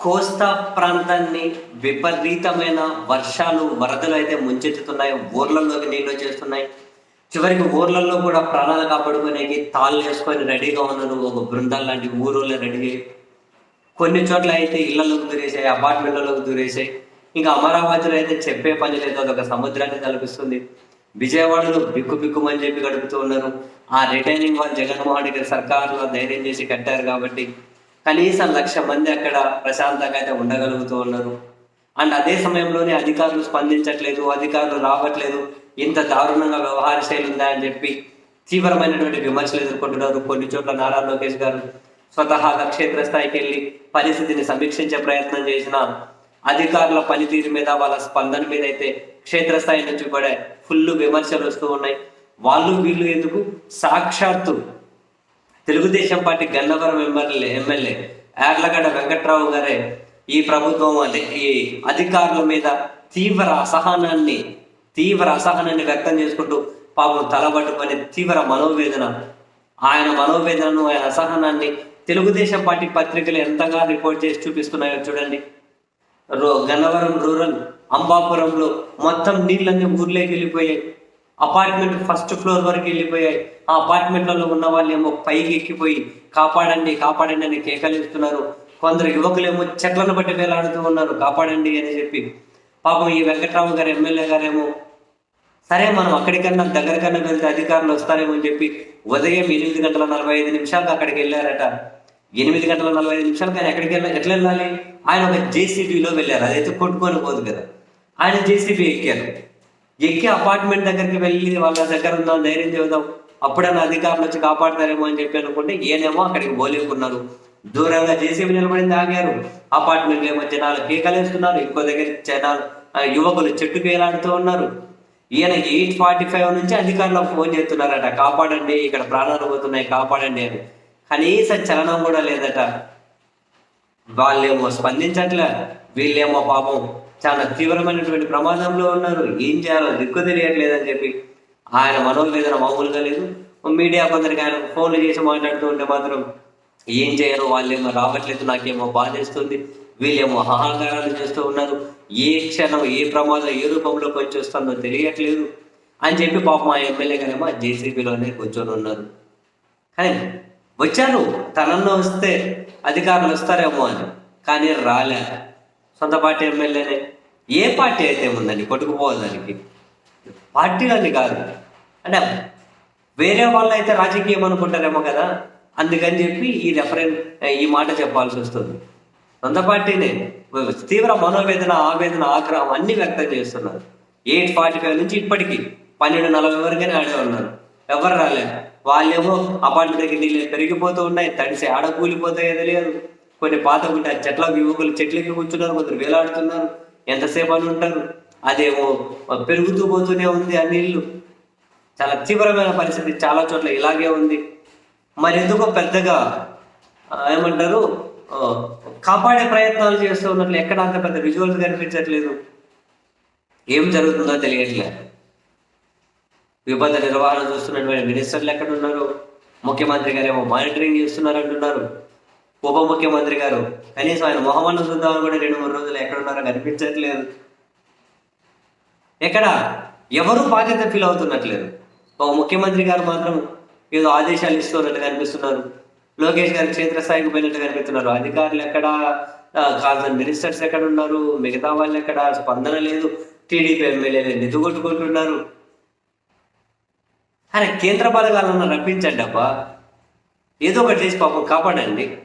కోస్తా ప్రాంతాన్ని విపరీతమైన వర్షాలు వరదలు అయితే ముంచెత్తుతున్నాయి ఊర్లలోకి నీళ్ళు వచ్చేస్తున్నాయి. చివరికి ఊర్లలో కూడా ప్రాణాలు కాపాడుకునేకి తాళ్ళు వేసుకొని రెడీగా ఉన్నారు ఒక బృందాలు లాంటి ఊరులో రెడీ కొన్ని చోట్ల అయితే ఇళ్ళలోకి దూరేసాయి అపార్ట్మెంట్లలోకి దూరేసాయి ఇంకా అమరావతిలో అయితే చెప్పే పని లేదు అదొక సముద్రాన్ని తలపిస్తుంది. విజయవాడలో బిక్కు బిక్కుమని చెప్పి గడుపుతూ ఉన్నారు. ఆ రిటైనింగ్ వాళ్ళు జగన్మోహన్ రెడ్డి సర్కారులో ధైర్యం చేసి కట్టారు కాబట్టి కనీసం లక్ష మంది అక్కడ ప్రశాంతంగా అయితే ఉండగలుగుతూ ఉన్నారు. అండ్ అదే సమయంలోనే అధికారులు స్పందించట్లేదు అధికారులు రావట్లేదు. ఇంత దారుణంగా వ్యవహార శైలి ఉందా అని చెప్పి తీవ్రమైనటువంటి విమర్శలు ఎదుర్కొంటున్నారు. కొన్ని చోట్ల నారా లోకేష్ గారు స్వతహాగా క్షేత్రస్థాయికి వెళ్ళి పరిస్థితిని సమీక్షించే ప్రయత్నం చేసిన అధికారుల పనితీరు మీద వాళ్ళ స్పందన మీద అయితే క్షేత్రస్థాయి నుంచి కూడా ఫుల్ విమర్శలు వస్తూ ఉన్నాయి. వాళ్ళు వీళ్ళు ఎందుకు సాక్షాత్తు Telugu Desam party Gannavaram MLA MLA Yarlagadda Venkatrao గారే ఈ ప్రభుత్వం అంటే ఈ అధికారుల మీద తీవ్ర అసహనాన్ని తీవ్ర అసహనాన్ని వ్యక్తం చేసుకుంటూ పాపం తలబట్టుకొని తీవ్ర మనోవేదన ఆయన మనోవేదనను ఆయన అసహనాన్ని తెలుగుదేశం పార్టీ పత్రికలు ఎంతగా రిపోర్ట్ చేసి చూపిస్తున్నాయో చూడండి. రో గన్నవరం రూరల్ అంబాపురంలో మొత్తం నీళ్ళన్నీ ఊర్లోకి వెళ్ళిపోయాయి. అపార్ట్మెంట్ ఫస్ట్ ఫ్లోర్ వరకు వెళ్ళిపోయాయి. ఆ అపార్ట్మెంట్లలో ఉన్న వాళ్ళు ఏమో పైకి ఎక్కిపోయి కాపాడండి కాపాడండి అని కేకలిస్తున్నారు కొందరు యువకులేమో చెట్లను బట్టి వేలాడుతూ ఉన్నారు. కాపాడండి అని చెప్పి. పాపం ఈ వెంకట్రామ గారు ఎమ్మెల్యే గారేమో సరే మనం అక్కడికన్నా దగ్గరకన్నా వెళ్తే అధికారులు వస్తారేమో అని చెప్పి ఉదయం ఎనిమిది గంటల నలభై ఐదు నిమిషాలకు అక్కడికి వెళ్ళారట. ఎనిమిది గంటల నలభై ఐదు నిమిషాలకు ఆయన ఎక్కడికి వెళ్ళా ఎట్లా వెళ్ళాలి? ఆయన ఒక జేసీబీలో వెళ్ళారు. అదైతే కొట్టుకొని పోదు కదా. ఆయన జేసీబీ ఎక్కారు. ఎక్కి అపార్ట్మెంట్ దగ్గరికి వెళ్ళి వాళ్ళ దగ్గర ఉందాం ధైర్యం చెబుదాం అప్పుడన్నా అధికారులు వచ్చి కాపాడతారేమో అని చెప్పి అనుకుంటే ఏనేమో అక్కడికి పోలేకున్నారు దూరంగా జేసీబీ నిలబడింది ఆగారు. అపార్ట్మెంట్ ఏమో జనాలు కేకలేస్తున్నారు. ఇంకో దగ్గర జనాలు యువకులు చెట్టుకు వేలాడుతూ ఉన్నారు. ఈయన ఎయిట్ ఫార్టీ ఫైవ్ నుంచి అధికారులకు ఫోన్ చేస్తున్నారట కాపాడండి ఇక్కడ ప్రాణాలు పోతున్నాయి కాపాడండి అని. కనీస చలనం కూడా లేదట. వాళ్ళేమో స్పందించట్లే. వీళ్ళేమో పాపం చాలా తీవ్రమైనటువంటి ప్రమాదంలో ఉన్నారు. ఏం చేయాలో దిక్కు తెలియట్లేదని చెప్పి ఆయన మనోవేదన మామూలుగా లేదు. మీడియా కొందరికి ఆయన ఫోన్లు చేసి మాట్లాడుతూ ఉంటే మాత్రం ఏం చేయరు వాళ్ళేమో రావట్లేదు నాకేమో బాధేస్తుంది వీళ్ళేమో హాహాకారాలు చేస్తూ ఉన్నారు. ఏ క్షణం ఏ ప్రమాదం ఏ రూపంలో పనిచేస్తుందో తెలియట్లేదు అని చెప్పి పాపం ఆ ఎమ్మెల్యే గారేమో జేసీబీలోనే కూర్చొని ఉన్నారు. కానీ వచ్చారు తనన్న వస్తే అధికారులు వస్తారేమో అని. కానీ రాలే. సొంత పార్టీ ఎమ్మెల్యేనే. ఏ పార్టీ అయితే ఉందని కొట్టుకుపోవడానికి? పార్టీలని కాదు. అంటే వేరే వాళ్ళు అయితే రాజకీయం అనుకుంటారేమో కదా? అందుకని చెప్పి ఈ రెఫరెన్ ఈ మాట చెప్పాల్సి వస్తుంది. సొంత పార్టీనే. తీవ్ర మనోవేదన ఆవేదన ఆగ్రహం అన్ని వ్యక్తం చేస్తున్నారు. ఎయిట్ ఫార్టీ ఫైవ్ నుంచి ఇప్పటికీ పన్నెండు నలభై వరకునే ఆడే ఉన్నారు. ఎవరు రాలేదు వాళ్ళేమో అపార్ట్మెంట్ దగ్గర నీళ్ళు పెరిగిపోతూ ఉన్నాయి. తడిసి ఆడ కూలిపోతాయో తెలియదు. కొన్ని పాత ఉంటాయి. చెట్ల యువకులు చెట్లకి కూర్చున్నారు కొందరు వేలాడుతున్నారు ఎంతసేపు అని ఉంటారు. అదేమో పెరుగుతూ పోతూనే ఉంది ఆ నీళ్ళు. చాలా తీవ్రమైన పరిస్థితి చాలా చోట్ల ఇలాగే ఉంది. మరి ఎందుకో పెద్దగా ఏమంటారు కాపాడే ప్రయత్నాలు చేస్తూ ఉన్నట్లు ఎక్కడ అంత పెద్ద విజువల్స్ కనిపించట్లేదు. ఏం జరుగుతుందో తెలియట్లే. విపత్తు నిర్వహణ చూస్తున్నటువంటి మినిస్టర్లు ఎక్కడ ఉన్నారు ముఖ్యమంత్రి గారు ఏమో మానిటరింగ్ చేస్తున్నారు అంటున్నారు ఉప ముఖ్యమంత్రి గారు. కనీసం ఆయన మొహమ్మద్ చూద్దామని కూడా రెండు మూడు రోజులు ఎక్కడ ఉన్నారో కనిపించట్లేదు. ఎక్కడ? ఎవరు బాధ్యత ఫీల్ అవుతున్నట్లేదు. ఒక ముఖ్యమంత్రి గారు మాత్రం ఏదో ఆదేశాలు ఇస్తున్నట్టు కనిపిస్తున్నారు. లోకేష్ గారు క్షేత్రస్థాయికి పోయినట్టు కనిపిస్తున్నారు. అధికారులు ఎక్కడ? కాదు మినిస్టర్స్ ఎక్కడ ఉన్నారు మిగతా వాళ్ళు ఎక్కడ? స్పందన లేదు. టీడీపీ ఎమ్మెల్యేలు నిధుగొట్టుకుంటున్నారు అరే కేంద్ర పథకాలను రప్పించండి అబ్బా. ఏదో ఒకటి చేసి పాపం కాపాడండి.